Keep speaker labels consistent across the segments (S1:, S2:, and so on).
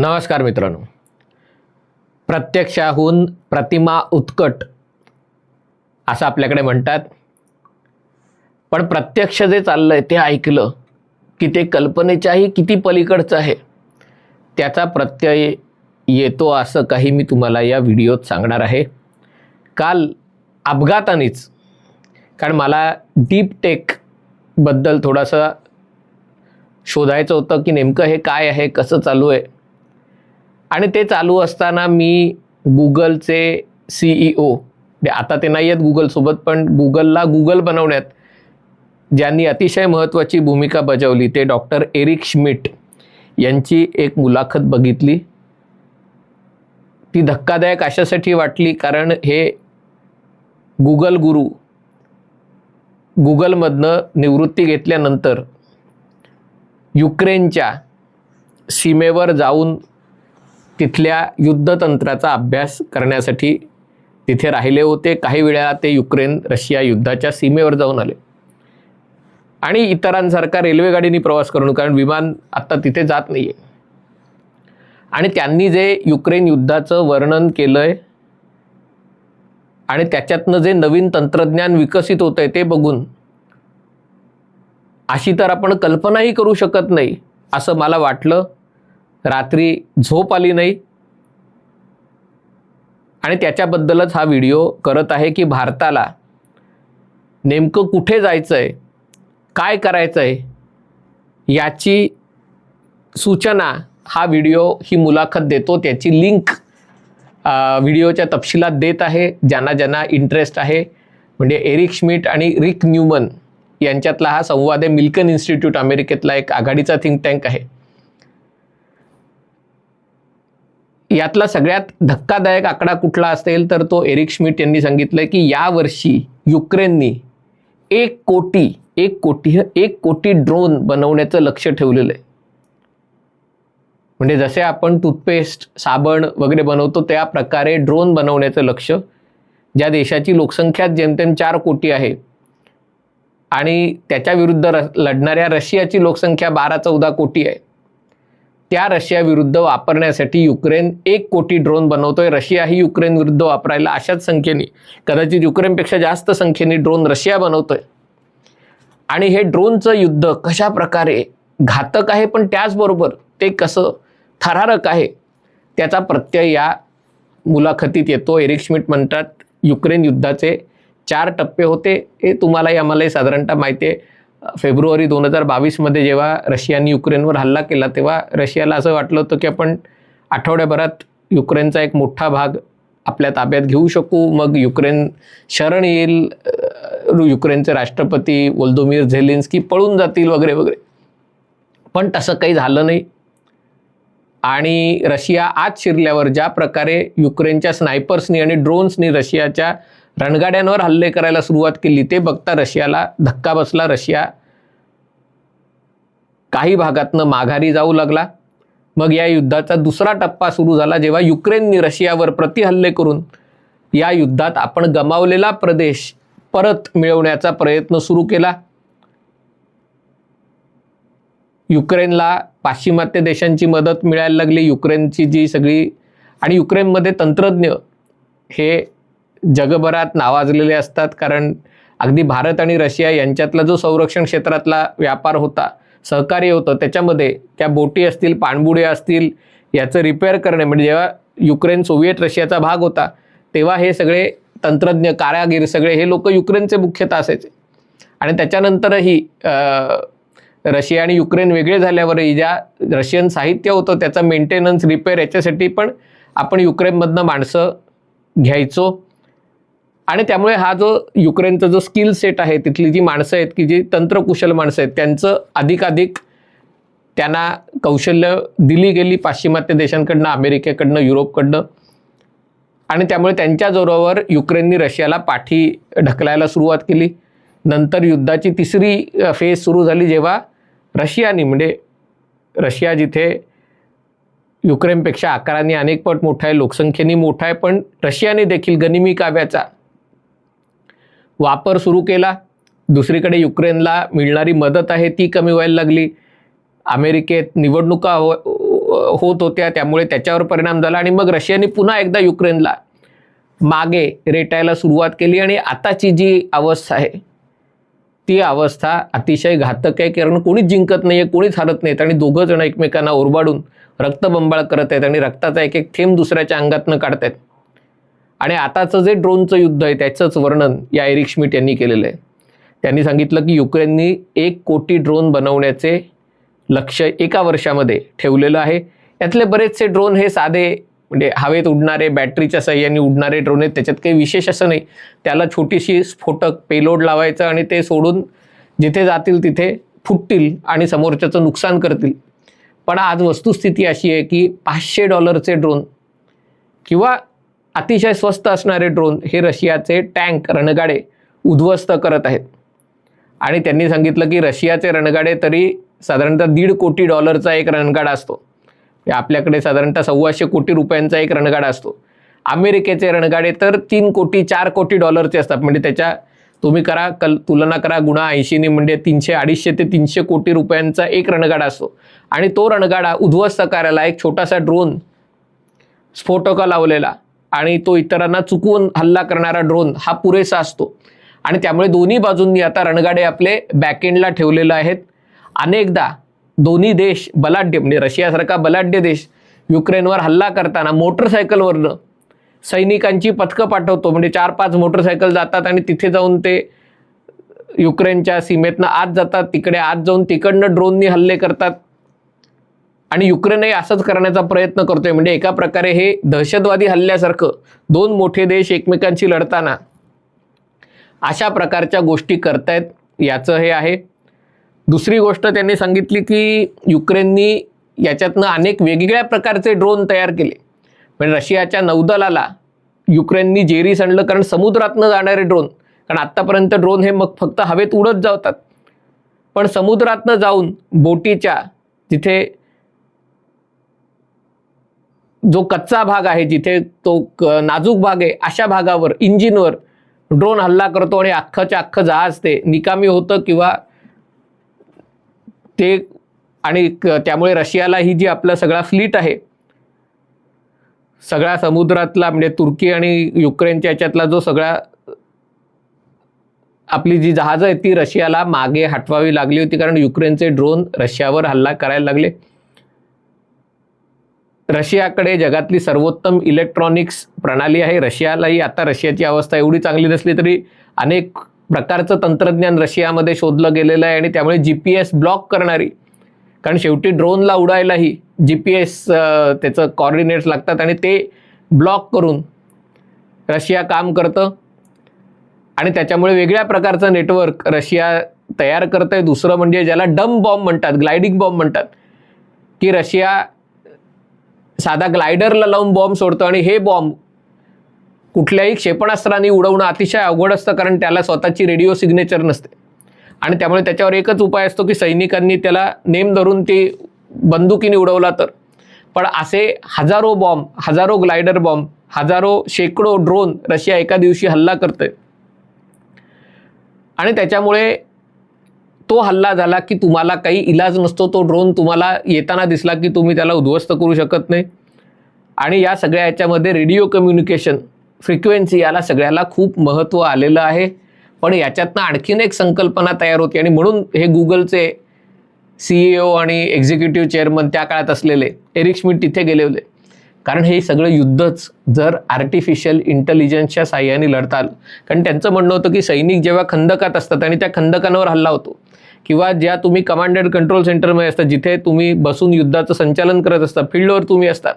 S1: नमस्कार मित्रांनो. प्रत्यक्षाहून प्रतिमा उत्कट असं आपल्याकडे म्हणतात. पण प्रत्यक्ष जे चाललं आहे ते ऐकलं की ते कल्पनेच्याही किती पलीकडचं आहे त्याचा प्रत्यय येतो असं काही मी तुम्हाला या व्हिडिओत सांगणार आहे. काल अपघातानेच कारण मला डीप टेकबद्दल थोडासा शोधायचं होतं की नेमकं हे काय आहे कसं चालू आहे. आणि ते चालू असताना मी गुगलचे सी ई ओ आता ते नाही आहेत गुगलसोबत पण गुगलला गुगल बनवण्यात ज्यांनी अतिशय महत्त्वाची भूमिका बजावली ते डॉक्टर एरिक श्मिट यांची एक मुलाखत बघितली. ती धक्कादायक अशासाठी वाटली कारण हे गुगल गुरु गुगलमधनं निवृत्ती घेतल्यानंतर युक्रेनच्या सीमेवर जाऊन तिथल्या युद्धतंत्राचा अभ्यास करण्यासाठी तिथे राहिले होते. काही वेळा ते युक्रेन रशिया युद्धाच्या सीमेवर जाऊन आले. आणि इतरांसारखा रेल्वेगाडीने प्रवास करून कारण विमान आत्ता तिथे जात नाही आहे आणि त्यांनी जे युक्रेन युद्धाचं वर्णन केलं आहे आणि त्याच्यातनं जे नवीन तंत्रज्ञान विकसित होतं आहे ते बघून अशी तर आपण कल्पनाही करू शकत नाही असं मला वाटलं. रात्री झोप आली नाही. आणि त्याच्याबद्दलच हा व्हिडिओ करत आहे की भारताला नेमकं कुठे जायचं आहे काय करायचं आहे याची सूचना हा व्हिडिओ ही मुलाखत देतो. त्याची लिंक व्हिडिओच्या तपशिलात देत आहे. ज्यांना ज्यांना इंटरेस्ट आहे म्हणजे एरिक श्मिट आणि रिक न्यूमन यांच्यातला हा संवाद आहे. मिल्कन इन्स्टिट्यूट अमेरिकेतला एक आघाडीचा थिंक टँक आहे. यातला सगळ्यात धक्कादायक आकडा कुठला असेल तर तो एरिक श्मिट यांनी सांगितलं की यावर्षी युक्रेननी एक कोटी एक कोटी एक कोटी ड्रोन बनवण्याचं लक्ष ठेवलेलं आहे. म्हणजे जसे आपण टूथपेस्ट साबण वगैरे बनवतो त्या प्रकारे ड्रोन बनवण्याचं लक्ष ज्या देशाची लोकसंख्या जेमतेम चार कोटी आहे आणि त्याच्या विरुद्ध र लढणाऱ्या रशियाची लोकसंख्या बारा चौदा कोटी आहे. त्या रशियाविरुद्ध वापरण्यासाठी युक्रेन एक कोटी ड्रोन बनवतोय. रशिया ही युक्रेन विरुद्ध वापरायला अशाच संख्येने कदाचित युक्रेनपेक्षा जास्त संख्येने ड्रोन रशिया बनवतोय. आणि हे ड्रोनचं युद्ध कशा प्रकारे घातक आहे? पण त्याचबरोबर ते कसं थरारक आहे? त्याचा प्रत्यय या मुलाखतीत येतो. एरिक श्मिट म्हणतात युक्रेन युद्धाचे चार टप्पे होते. हे तुम्हालाही आम्हालाही साधारणतः माहिती आहे. फेब्रुवारी दोन हजार बावीसमध्ये जेव्हा रशियाने युक्रेनवर हल्ला केला तेव्हा रशियाला असं वाटलं होतं की आपण आठवड्याभरात युक्रेनचा एक मोठा भाग आपल्या ताब्यात घेऊ शकू. मग युक्रेन शरण येईल युक्रेनचे राष्ट्रपती वोल्दोमीर झेलिन्स्की पळून जातील वगैरे वगैरे. पण तसं काही झालं नाही. आणि रशिया आत शिरल्यावर ज्या प्रकारे युक्रेनच्या स्नायपर्सनी आणि ड्रोन्सनी रशियाच्या रणगाड्यांवर हल्ले करायला सुरुवात केली. ते बघता रशियाला धक्का बसला. रशिया काही भागातनं माघारी जाऊ लागला. मग या युद्धाचा दुसरा टप्पा सुरू झाला जेव्हा युक्रेननी रशियावर प्रतिहल्ले करून या युद्धात आपण गमावलेला प्रदेश परत मिळवण्याचा प्रयत्न सुरू केला. युक्रेनला पाश्चिमात्य देशांची मदत मिळायला लागली. युक्रेनची जी सगळी आणि युक्रेनमध्ये तंत्रज्ञ हे जगभरात नावाजलेले असतात कारण अगदी भारत आणि रशिया यांच्यातला जो संरक्षण क्षेत्रातला व्यापार होता सहकार्य होतं त्याच्यामध्ये त्या बोटी असतील पाणबुडे असतील याचं रिपेअर करणे म्हणजे जेव्हा युक्रेन सोव्हिएट रशियाचा भाग होता तेव्हा हे सगळे तंत्रज्ञ कारागीर सगळे हे लोक युक्रेनचे मुख्यतः असायचे आणि त्याच्यानंतरही रशिया आणि युक्रेन वेगळे झाल्यावरही ज्या रशियन साहित्य होतं त्याचा मेंटेनन्स रिपेअर याच्यासाठी पण आपण युक्रेनमधनं माणसं घ्यायचो. आणि त्यामुळे हा जो युक्रेनचा जो स्किल सेट आहे तिथली जी माणसं आहेत की जी तंत्रकुशल माणसं आहेत त्यांचं अधिकाधिक त्यांना कौशल्य दिली गेली पाश्चिमात्य देशांकडनं अमेरिकेकडनं युरोपकडनं. आणि त्यामुळे त्यांच्या जोरावर युक्रेननी रशियाला पाठी ढकलायला सुरुवात केली. नंतर युद्धाची तिसरी फेज सुरू झाली जेव्हा रशियानी म्हणजे रशिया जिथे युक्रेनपेक्षा आकाराने अनेक पट मोठा आहे लोकसंख्येने मोठा आहे पण रशियाने देखील गनिमी काव्याचा वापर सुरू केला. दुसरीकडे युक्रेनला मिळणारी मदत आहे ती कमी व्हायला लागली. अमेरिकेत निवडणुका हो होत होत्या त्यामुळे त्याच्यावर परिणाम झाला आणि मग रशियाने पुन्हा एकदा युक्रेनला मागे रेटायला सुरुवात केली आणि आताची जी अवस्था आहे ती अवस्था अतिशय घातक आहे कारण कोणीच जिंकत नाही आहे कोणीच हरत नाहीत आणि दोघं जण एकमेकांना ओरबाडून रक्तबंबाळ करत आहेत आणि रक्ताचा एक एक थेंब दुसऱ्याच्या अंगातनं आहेत आणि आताचं जे ड्रोनचं युद्ध आहे त्याचंच वर्णन या एरिक श्मिट यांनी केलेलं आहे. त्यांनी सांगितलं की युक्रेननी एक कोटी ड्रोन बनवण्याचे लक्ष एका वर्षामध्ये ठेवलेलं आहे. यातले बरेचसे ड्रोन हे साधे म्हणजे हवेत उडणारे बॅटरीच्या सहाय्याने उडणारे ड्रोन आहेत. त्याच्यात काही विशेष असं नाही. त्याला छोटीशी स्फोटक पेलोड लावायचं आणि ते सोडून जिथे जातील तिथे फुटतील आणि समोरच्याचं नुकसान करतील. पण आज वस्तुस्थिती अशी आहे की पाचशे डॉलरचे ड्रोन किंवा अतिशय स्वस्त असणारे ड्रोन हे रशियाचे टँक रणगाडे उद्ध्वस्त करत आहेत. आणि त्यांनी सांगितलं की रशियाचे रणगाडे तरी साधारणतः दीड कोटी डॉलरचा एक रणगाडा असतो. म्हणजे आपल्याकडे साधारणतः सव्वाशे कोटी रुपयांचा एक रणगाडा असतो. अमेरिकेचे रणगाडे तर तीन कोटी चार कोटी डॉलरचे असतात. म्हणजे त्याच्या तुम्ही करा कल तुलना करा गुणा ऐंशीने म्हणजे तीनशे अडीचशे ते तीनशे कोटी रुपयांचा एक रणगाडा असतो. आणि तो रणगाडा उद्ध्वस्त करायला एक छोटासा ड्रोन स्फोटका लावलेला. आणि तो इतरांना चुकवून हल्ला करणारा ड्रोन हा पुरेसा असतो. आणि त्यामुळे दोन्ही बाजूंनी आता रणगाडे आपले बॅकेंडला ठेवलेले आहेत. अनेकदा दोन्ही देश बलाढ्य म्हणजे रशियासारखा बलाढ्य देश युक्रेनवर हल्ला करताना मोटरसायकलवरनं सैनिकांची पथकं पाठवतो. म्हणजे चार पाच मोटरसायकल जातात आणि तिथे जाऊन ते युक्रेनच्या सीमेतनं आत जातात. तिकडे आत जाऊन तिकडनं ड्रोननी हल्ले करतात. आणि युक्रेनही असंच करण्याचा प्रयत्न करतोय. म्हणजे एका प्रकारे हे दहशतवादी हल्ल्यासारखं दोन मोठे देश एकमेकांशी लढताना अशा प्रकारच्या गोष्टी करतायत याचं हे आहे. दुसरी गोष्ट त्यांनी सांगितली की युक्रेननी याच्यातनं अनेक वेगवेगळ्या प्रकारचे ड्रोन तयार केले. म्हणजे रशियाच्या नौदलाला युक्रेननी जेरी सांडलं कारण समुद्रातनं जाणारे ड्रोन कारण आत्तापर्यंत ड्रोन हे मग फक्त हवेत उडत जातात. पण समुद्रातनं जाऊन बोटीच्या जिथे जो कच्चा भाग आहे जिथे तो नाजूक भाग आहे अशा भागावर इंजिनवर ड्रोन हल्ला करतो आणि अख्खाच्या अख्खं जहाज ते निकामी होतं किंवा ते आणि त्यामुळे रशियाला ही जी आपला सगळा फ्लीट आहे सगळ्या समुद्रातला म्हणजे तुर्की आणि युक्रेनच्या याच्यातला जो सगळा आपली जी जहाजं आहेत ती रशियाला मागे हटवावी लागली होती कारण युक्रेनचे ड्रोन रशियावर हल्ला करायला लागले. रशियाकडे जगातली सर्वोत्तम इलेक्ट्रॉनिक्स प्रणाली आहे. रशियालाही आता रशियाची अवस्था एवढी चांगली नसली तरी अनेक प्रकारचं तंत्रज्ञान रशियामध्ये शोधलं गेलेलं आहे आणि त्यामुळे जी पी एस ब्लॉक करणारी कारण शेवटी ड्रोनला उडायलाही जी पी एस त्याचं कॉर्डिनेट्स लागतात आणि ते ब्लॉक करून रशिया काम करतं. आणि त्याच्यामुळे वेगळ्या प्रकारचं नेटवर्क रशिया तयार करतं आहे दुसरं म्हणजे ज्याला डम बॉम्ब म्हणतात ग्लायडिंग बॉम्ब म्हणतात की रशिया साधा ग्लायडरला लावून बॉम्ब सोडतो आणि हे बॉम्ब कुठल्याही क्षेपणास्त्राने उडवणं अतिशय अवघड असतं कारण त्याला स्वतःची रेडिओ सिग्नेचर नसते. आणि त्यामुळे त्याच्यावर एकच उपाय असतो की सैनिकांनी त्याला नेम धरून ते बंदुकीने उडवला तर. पण असे हजारो बॉम्ब हजारो ग्लायडर बॉम्ब हजारो शेकडो ड्रोन रशिया एका दिवशी हल्ला करतोय. आणि त्याच्यामुळे तो हल्ला झाला की तुम्हाला काही इलाज नसतो तो ड्रोन तुम्हाला येताना दिसला की तुम्ही त्याला उद्ध्वस्त करू शकत नाही. आणि या सगळ्या याच्यामध्ये रेडिओ कम्युनिकेशन फ्रिक्वेन्सी याला सगळ्याला खूप महत्त्व आलेलं आहे. पण याच्यातनं आणखीन एक संकल्पना तयार होती आणि म्हणून हे गुगलचे सी ई ओ आणि एक्झिक्युटिव्ह चेअरमन त्या काळात असलेले एरिक श्मिट तिथे गेले होते. कारण हे सगळं युद्धच जर आर्टिफिशियल इंटेलिजन्सच्या साह्याने लढता आलं कारण त्यांचं म्हणणं होतं की सैनिक जेव्हा खंदकात असतात आणि त्या खंदकांवर हल्ला होतो किंवा ज्या तुम्ही कमांड अँड कंट्रोल सेंटरमध्ये असता जिथे तुम्ही बसून युद्धाचं संचालन करत असता फील्डवर तुम्ही असतात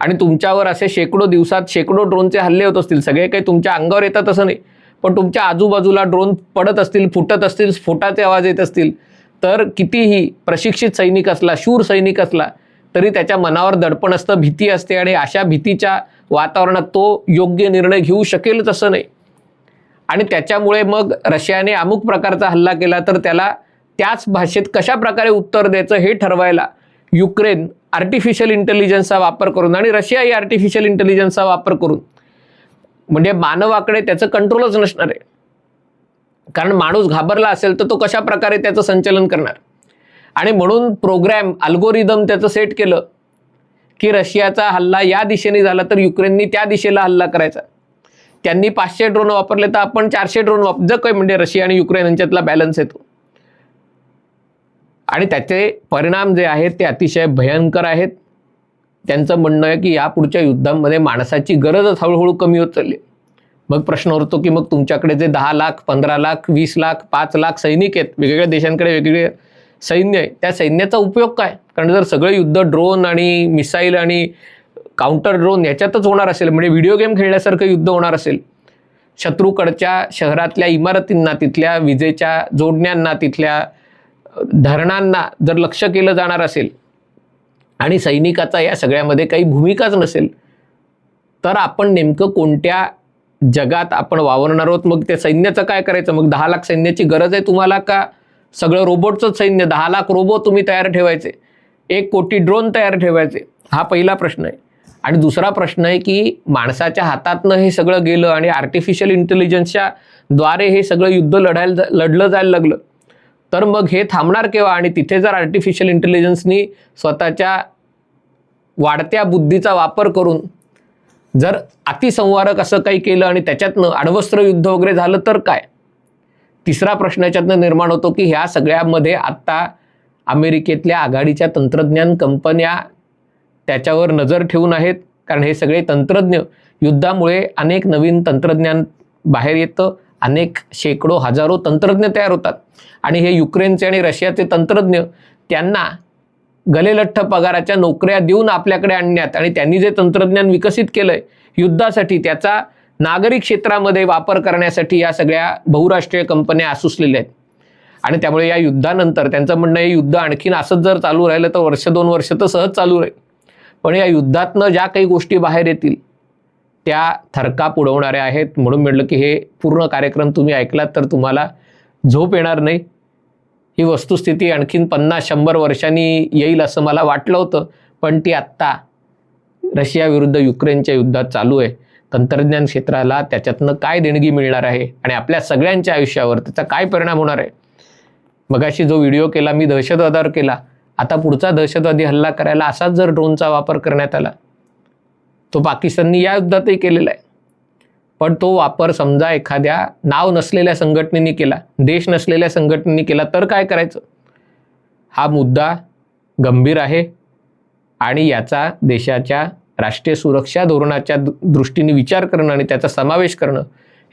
S1: आणि तुमच्यावर असे शेकडो दिवसात शेकडो ड्रोनचे हल्ले होत असतील. सगळे काही तुमच्या अंगावर येतात असं नाही. पण तुमच्या आजूबाजूला ड्रोन पडत असतील फुटत असतील स्फोटाचे आवाज येत असतील तर कितीही प्रशिक्षित सैनिक असला शूर सैनिक असला तरी त्याच्या मनावर दडपण असतं भीती असते. आणि अशा भीतीच्या वातावरणात तो योग्य निर्णय घेऊ शकेलच असं नाही. आणि त्याच्यामुळे मग रशियाने अमुक प्रकारचा हल्ला केला तर त्याला त्याच भाषेत कशा प्रकारे उत्तर द्यायचं हे ठरवायला युक्रेन आर्टिफिशियल इंटेलिजन्सचा वापर करून आणि रशियाही आर्टिफिशियल इंटेलिजन्सचा वापर करून. म्हणजे मानवाकडे त्याचं कंट्रोलच नसणार आहे. कारण माणूस घाबरला असेल तर तो कशा प्रकारे त्याचं संचलन करणार? आणि म्हणून प्रोग्रॅम अल्गोरिदम त्याचं सेट केलं की रशियाचा हल्ला या दिशेने झाला तर युक्रेननी त्या दिशेला हल्ला करायचा. त्यांनी पाचशे ड्रोन वापरले तर आपण चारशे ड्रोन वापर जर काही म्हणजे रशिया आणि युक्रेन यांच्यातला बॅलन्स येतो आणि त्याचे परिणाम जे आहेत ते अतिशय भयंकर आहेत. त्यांचं म्हणणं आहे की या पुढच्या युद्धांमध्ये माणसाची गरजच हळूहळू कमी होत चालली मग प्रश्न उरतो की मग तुमच्याकडे जे दहा लाख पंधरा लाख वीस लाख पाच लाख सैनिक आहेत वेगवेगळ्या देशांकडे वेगवेगळे सैन्य आहे त्या सैन्याचा उपयोग काय? कारण जर सगळे युद्ध ड्रोन आणि मिसाईल आणि काउंटर ड्रोन याच्यातच होणार असेल. म्हणजे व्हिडिओ गेम खेळण्यासारखं युद्ध होणार असेल. शत्रूकडच्या शहरातल्या इमारतींना तिथल्या विजेच्या जोडण्यांना तिथल्या धरणांना जर लक्ष केलं जाणार असेल आणि सैनिकाचा या सगळ्यामध्ये काही भूमिकाच नसेल तर आपण नेमकं कोणत्या जगात आपण वावरणार आहोत? मग त्या सैन्याचं काय करायचं? मग दहा लाख सैन्याची गरज आहे तुम्हाला का? सगळं रोबोटचंच सैन्य दहा लाख रोबो तुम्ही तयार ठेवायचे. एक कोटी ड्रोन तयार ठेवायचे. हा पहिला प्रश्न आहे. आणि दुसरा प्रश्न आहे की माणसाच्या हातातनं हे सगळं गेलं आणि आर्टिफिशियल इंटेलिजन्सच्या द्वारे हे सगळं युद्ध लढायला जा- लढलं जायला लागलं तर मग हे थांबणार केव्हा? आणि तिथे जर आर्टिफिशियल इंटेलिजन्सनी स्वतःच्या वाढत्या बुद्धीचा वापर करून जर अतिसंवारक असं काही केलं आणि त्याच्यातनं अण्वस्त्र युद्ध वगैरे झालं तर काय? तिसरा प्रश्न याच्यातनं निर्माण होतो की ह्या सगळ्यामध्ये आत्ता अमेरिकेतल्या आघाडीच्या तंत्रज्ञान कंपन्या त्याच्यावर नजर ठेवून आहेत. कारण हे सगळे तंत्रज्ञ युद्धामुळे अनेक नवीन तंत्रज्ञान बाहेर येतं. अनेक शेकडो हजारो तंत्रज्ञ तयार होतात. आणि हे युक्रेनचे आणि रशियाचे तंत्रज्ञ त्यांना गलेलठ्ठ पगाराच्या नोकऱ्या देऊन आपल्याकडे आणण्यात आणि त्यांनी जे तंत्रज्ञान विकसित केलंय युद्धासाठी त्याचा नागरिक क्षेत्रामध्ये वापर करण्यासाठी या सगळ्या बहुराष्ट्रीय कंपन्या आसुसलेल्या आहेत. आणि त्यामुळे या युद्धानंतर त्यांचं म्हणणं हे युद्ध आणखीन असंच जर चालू राहिलं तर वर्ष दोन वर्ष तर सहज चालू राहील. पण या युद्धातनं ज्या काही गोष्टी बाहेर येतील त्या थरकाप उडवणाऱ्या आहेत. म्हणून म्हटलं की हे पूर्ण कार्यक्रम तुम्ही ऐकलात तर तुम्हाला झोप येणार नाही. ही वस्तुस्थिती आणखीन पन्नास शंभर वर्षांनी येईल असं मला वाटलं होतं. पण ती आत्ता रशियाविरुद्ध युक्रेनच्या युद्धात चालू आहे. तंत्रज्ञान क्षेत्राला त्याच्यातनं काय देणगी मिळणार आहे आणि आपल्या सगळ्यांच्या आयुष्यावर त्याचा काय परिणाम होणार आहे? मगाशी जो व्हिडिओ केला मी दहशतवादावर केला. आता पुढचा दहशतवादी हल्ला करायला असाच जर ड्रोनचा वापर करण्यात आला तो पाकिस्ताननी या युद्धातही केलेला आहे. पण तो वापर समजा एखाद्या नाव नसलेल्या संघटनेने केला देश नसलेल्या संघटनेने केला तर काय करायचं? हा मुद्दा गंभीर आहे आणि याचा देशाच्या राष्ट्रीय सुरक्षा धोरणाच्या दृष्टीने विचार करणं आणि त्याचा समावेश करणं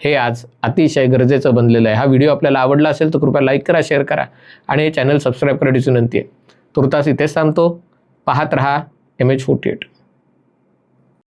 S1: हे आज अतिशय गरजेचं बनलेलं आहे. हा व्हिडिओ आपल्याला आवडला असेल तर कृपया लाईक करा शेअर करा आणि हे चॅनल सबस्क्राईब करण्याची विनंती आहे. तुर्तास इथेच थांबतो. पाहत रहा एम एच फोर्टी एट